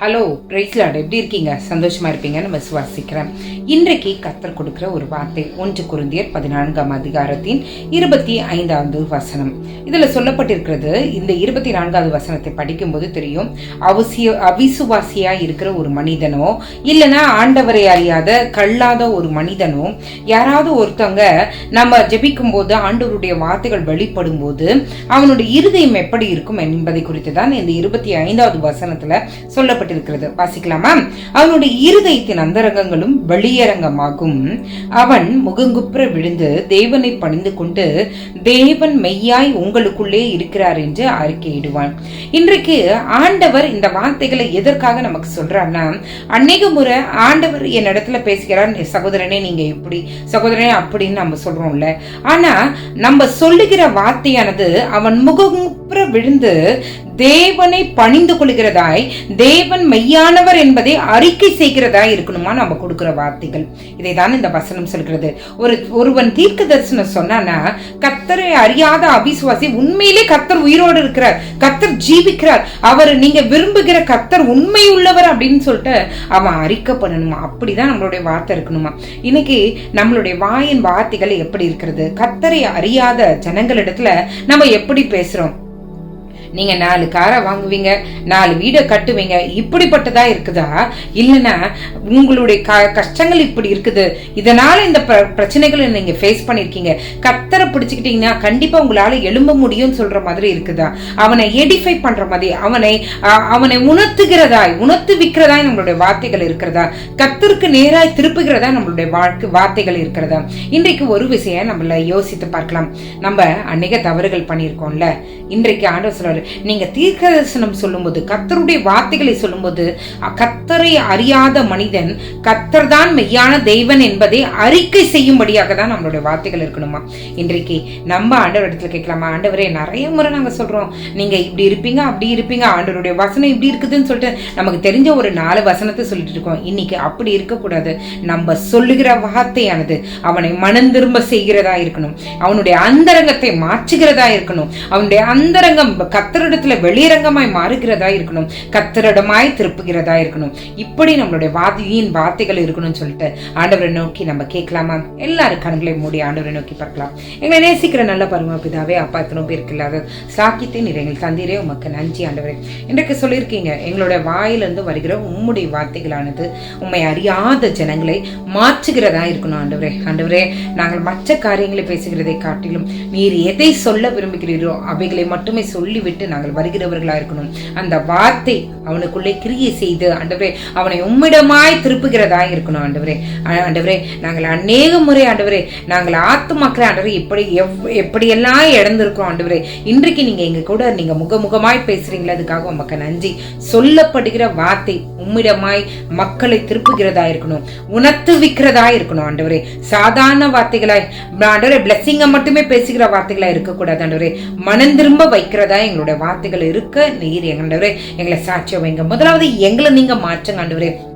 Hello பிரைஸ்லாட் எப்படி இருக்கீங்க? சந்தோஷமா இருப்பீங்கன்னு விசுவாசிக்கிறேன். இன்றைக்கு கத்தர் கொடுக்குற ஒரு வார்த்தை ஒன்று குருந்தியர் பதினான்காம் அதிகாரத்தின் இருபத்தி ஐந்தாவது வசனம். இதில் சொல்லப்பட்டிருக்கிறது இந்த இருபத்தி நான்காவது வசனத்தை படிக்கும்போது தெரியும் அவசிய அவிசுவாசியா இருக்கிற ஒரு மனிதனோ இல்லைன்னா ஆண்டவரை அறியாத கல்லாத ஒரு மனிதனோ யாராவது ஒருத்தவங்க நம்ம ஜபிக்கும் போது ஆண்டவருடைய வார்த்தைகள் வெளிப்படும் போது அவனுடைய இருதயம் எப்படி இருக்கும் என்பதை குறித்து தான் இந்த இருபத்தி ஐந்தாவது வசனத்தில் சொல்லப்பட்டு எழுதப்பட்டிருக்கிறது வாசிக்கலாமா? அவனுடைய இருதயத்தின் அந்தரங்கங்களும் வெளியரங்கமாகும். அவன் முகங்குப்புற விழுந்து தேவனை பணிந்து கொண்டு தேவன் மெய்யாய் உங்களுக்குள்ளே இருக்கிறார் என்று அறிக்கையிடுவான். இன்றைக்கு ஆண்டவர் இந்த வார்த்தைகளை எதற்காக நமக்கு சொல்றாருன்னா அநேக முறை ஆண்டவர் என் இடத்துல பேசுகிறார் சகோதரனே நீங்க எப்படி? சகோதரனே அப்படின்னு நம்ம சொல்றோம்ல. ஆனா நம்ம சொல்லுகிற வார்த்தையானது அவன் முகங்குப்புற விழுந்து தேவனை பணிந்து கொள்கிறதாய் தேவன் மெய்யானவர் என்பதை அறிக்கை செய்கிறதாய் இருக்கணுமா? நம்ம கொடுக்கிற வார்த்தைகள். இதை தான் இந்த வசனம் சொல்கிறது. ஒரு ஒருவன் தீர்க்க தரிசனம் சொன்னானா கத்தரை அறியாத அவிசுவாசி உண்மையிலே கத்தர் உயிரோடு இருக்கிறார் கத்தர் ஜீவிக்கிறார். அவர் நீங்க விரும்புகிற கத்தர் உண்மை உள்ளவர் அப்படின்னு சொல்லிட்டு அவன் அறிக்கை பண்ணணுமா? அப்படிதான் நம்மளுடைய வார்த்தை இருக்கணுமா? இன்னைக்கு நம்மளுடைய வாயின் வார்த்தைகள் எப்படி இருக்கிறது? கத்தரை அறியாத ஜனங்களிடத்துல நம்ம எப்படி பேசுறோம்? நீங்க நாலு காரை வாங்குவீங்க நாலு வீடை கட்டுவீங்க. இப்படிப்பட்டதா இருக்குதா? இல்லைன்னா உங்களுடைய க- கஷ்டங்கள் இப்படி இருக்குது. இதனால இந்த பிர- பிரச்சனைகளை நீங்க ஃபேஸ் பண்ணிருக்கீங்க. கத்தரை பிடிச்சுக்கிட்டீங்கன்னா கண்டிப்பா உங்களால எழும்ப முடியும்னு சொல்ற மாதிரி இருக்குதா? அவனை எடிஃபை பண்ற மாதிரி அவனை அவனை உணர்த்துகிறதாய் உணர்த்து விற்கிறதாய் நம்மளுடைய வார்த்தைகள் இருக்கிறதா? கத்தருக்கு நேராய் திருப்புகிறதா நம்மளுடைய வாழ்க்கை வார்த்தைகள் இருக்கிறதா? இன்றைக்கு ஒரு விஷயம் நம்மள யோசித்து பார்க்கலாம். நம்ம அன்னைக்கு தவறுகள் பண்ணியிருக்கோம்ல. இன்றைக்கு ஆண்டவர் சொல்றாரு நீங்க தீர்க்க தரிசனம் சொல்லும்போது கத்தருடைய வார்த்தைகளை சொல்லும்போது கத்தரை அறியாத மனிதன் கத்தர் தான் மெய்யான தெய்வன் என்பதை அறிக்கை செய்யும்படியாக தான் நம்மளுடைய வார்த்தைகள் இருக்கணுமா? இன்றைக்கு நம்ம ஆண்டவர் இடத்துல கேட்கலாமா? ஆண்டவரே நிறைய முறை நாங்க சொல்றோம். நீங்க இப்படி இருப்பீங்க அப்படி இருப்பீங்க ஆண்டவருடைய வசனம் இப்படி இருக்குதுன்னு சொல்லிட்டு நமக்கு தெரிஞ்ச ஒரு நாலு வசனத்தை சொல்லிட்டு இருக்கோம். இன்னைக்கு அப்படி இருக்கக்கூடாது. நம்ம சொல்லுகிற வார்த்தையானது அவனை மனம் திரும்ப செய்கிறதா இருக்கணும். அவனுடைய அந்தரங்கத்தை மாற்றுகிறதா இருக்கணும். அவனுடைய அந்தரங்கம் கத்தரிடத்துல வெளியரங்கமாய் மாறுகிறதா இருக்கணும். கத்தரிடமாய் திருப்புகிறதா இருக்கணும். இப்படி நம்மளுடைய வாதியின் வார்த்தைகள் இருக்கணும்னு சொல்லிட்டு ஆண்டவரை நோக்கி நம்ம கேட்கலாமா? எல்லாரும் கண்களை மூடி ஆண்டவரை நோக்கி பார்க்கலாம். எங்களை நேசிக்கிற நல்ல பரமபிதாவே அப்பா எத்தனை பேருக்கு இல்லாத சாக்கியத்தை நீர் எங்கள் தந்தீரே உமக்கு நன்றி ஆண்டவரே. இன்றைக்கு சொல்லியிருக்கீங்க எங்களுடைய வாயிலிருந்து வருகிற உம்முடைய வார்த்தைகளானது உண்மை அறியாத ஜனங்களை மாற்றுகிறதா இருக்கணும் ஆண்டவரே. ஆண்டவரே நாங்கள் மற்ற காரியங்களை பேசுகிறதை காட்டிலும் நீர் எதை சொல்ல விரும்புகிறீரோ அவைகளை மட்டுமே சொல்லிவிட்டு நாங்கள் வருகிறவர்களா இருக்கணும். அந்த வார்த்தை அவனுக்குள்ளே கிரியை செய்து ஆண்டவரே அவனை உம்மிடமாய் திருப்புகிறதா இருக்கணும் ஆண்டவரே. ஆண்டவரே நாங்கள் அநேக முறை ஆண்டவரே நாங்கள் ஆத்துமாக்கிற ஆண்டவரே இப்படி எவ் எப்படியெல்லாம் இழந்திருக்கிறோம் ஆண்டவரே. இன்றைக்கு நீங்க எங்க கூட நீங்க முகமுகமாய் பேசுறீங்களா அதுக்காக உமக்கு நன்றி. சொல்லப்படுகிற வார்த்தை உம்மிடமாய் மக்களை திருப்புகிறதா இருக்கணும். உணர்த்துவிக்கிறதா இருக்கணும் ஆண்டவரே. சாதாரண வார்த்தைகளாய் ஆண்டவரே பிளஸ்ஸிங்க மட்டுமே பேசுகிற வார்த்தைகளா இருக்கக்கூடாது ஆண்டவரே. மனம் திரும்ப வைக்கிறதா எங்களுடைய வார்த்தைகள் இருக்க நீர் எங்கண்டவரே எங்களை சாட்சியம் வைங்க முதலாவது எங்களை நீங்க மாற்றுங்க ஆண்டவரே.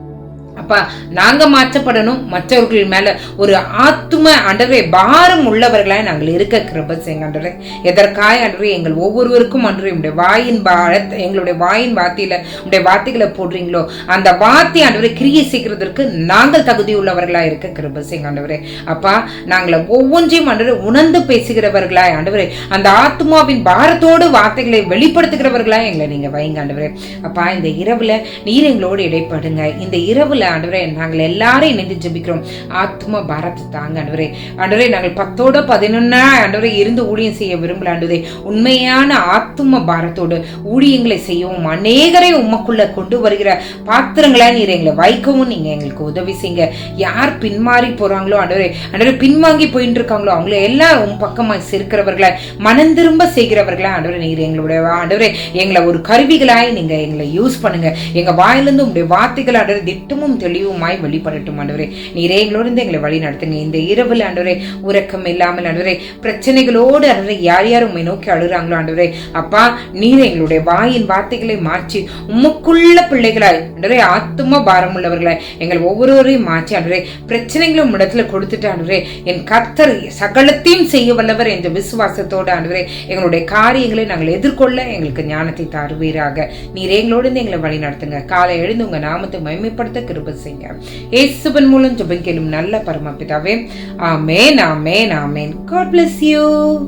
அப்பா நாங்க மாற்றப்படணும். மற்றவர்கள் மேல ஒரு ஆத்தும ஆண்டவரே பாரம் உள்ளவர்களாய் நாங்கள் இருக்க கிருபசேங்க செய்யுங்க ஆண்டவரே எதற்காய் எங்கள் ஒவ்வொருவருக்கும் ஆண்டவரே உடைய வாயின் பாரத் எங்களுடைய வாயின் வார்த்தையில உடைய வார்த்தைகளை போடுறீங்களோ அந்த வார்த்தை அன்றரை கிரியை செய்கிறதற்கு நாங்கள் தகுதி உள்ளவர்களாய் இருக்க கிருபசேங்க செய்யுங்க ஆண்டவரே அப்பா நாங்களை ஒவ்வொன்றையும் அன்றரை உணர்ந்து பேசுகிறவர்களாய் ஆண்டவரே அந்த ஆத்மாவின் பாரத்தோடு வார்த்தைகளை வெளிப்படுத்துகிறவர்களாய் எங்களை நீங்க வைங்க ஆண்டவரே அப்பா இந்த இரவுல நீர் எங்களோடு இடைப்படுங்க. இந்த இரவுல ஆண்டவரே. நாங்கள் எல்லாரும் இணைந்து ஜெபிக்கிறோம். ஆத்ம பாரத்தை தாங்க ஆண்டவரே. ஆண்டவரே நாங்கள் பத்தோட பதினொன்னா ஆண்டவரே இருந்து ஊழியம் செய்ய விரும்பல ஆண்டவரே. உண்மையான ஆத்ம பாரத்தோடு ஊழியங்களை செய்யவும் அநேகரை உமக்குள்ள கொண்டு வருகிற பாத்திரங்களா நீர் எங்களை வைக்கவும் நீங்க எங்களுக்கு உதவி செய்யுங்க. யார் பின்மாறி போறாங்களோ ஆண்டவரே ஆண்டவரே பின்வாங்கி போயிட்டு இருக்காங்களோ அவங்கள எல்லாம் உன் பக்கமாய் சேர்க்கிறவர்களை மனம் திரும்ப செய்கிறவர்களா ஆண்டவரே நீர் எங்களுடைய ஆண்டவரே எங்களை ஒரு கருவிகளாய் நீங்க எங்களை யூஸ் பண்ணுங்க. எங்க வாயிலிருந்து உங்களுடைய வார்த்தைகள் ஆண்டவரே திட்டமும் தெளிவும் தெளிவுமாய் வெளிப்படட்டும் ஆண்டவரே. நீரே எங்களோடு இருந்து எங்களை வழி நடத்துங்க இந்த இரவில் ஆண்டவரே உறக்கம் இல்லாமல் ஆண்டவரே பிரச்சனைகளோடு ஆண்டவரே யார் யார் உண்மை நோக்கி அழுறாங்களோ ஆண்டவரே அப்பா நீர் எங்களுடைய வாயின் வார்த்தைகளை மாற்றி உமக்குள்ள பிள்ளைகளாய் ஆண்டவரே ஆத்தும பாரம் உள்ளவர்களாய் எங்கள் ஒவ்வொருவரையும் மாற்றி ஆண்டவரே பிரச்சனைகளும் இடத்துல கொடுத்துட்டு ஆண்டவரே என் கர்த்தர் சகலத்தையும் செய்ய வல்லவர் என்ற விசுவாசத்தோடு ஆண்டவரே எங்களுடைய காரியங்களை நாங்கள் எதிர்கொள்ள எங்களுக்கு ஞானத்தை தருவீராக. நீர் எங்களோடு இருந்து எங்களை வழி நடத்துங்க. காலை எழுந்து உங்க நாமத்தை மகிமைப்படுத்த கிருப செய்யுங்க. ஏசுபன் மூலம் ஜெபம் கேளும் நல்ல பரமபிதாவே. ஆமேன் ஆமேன் ஆமேன். God bless you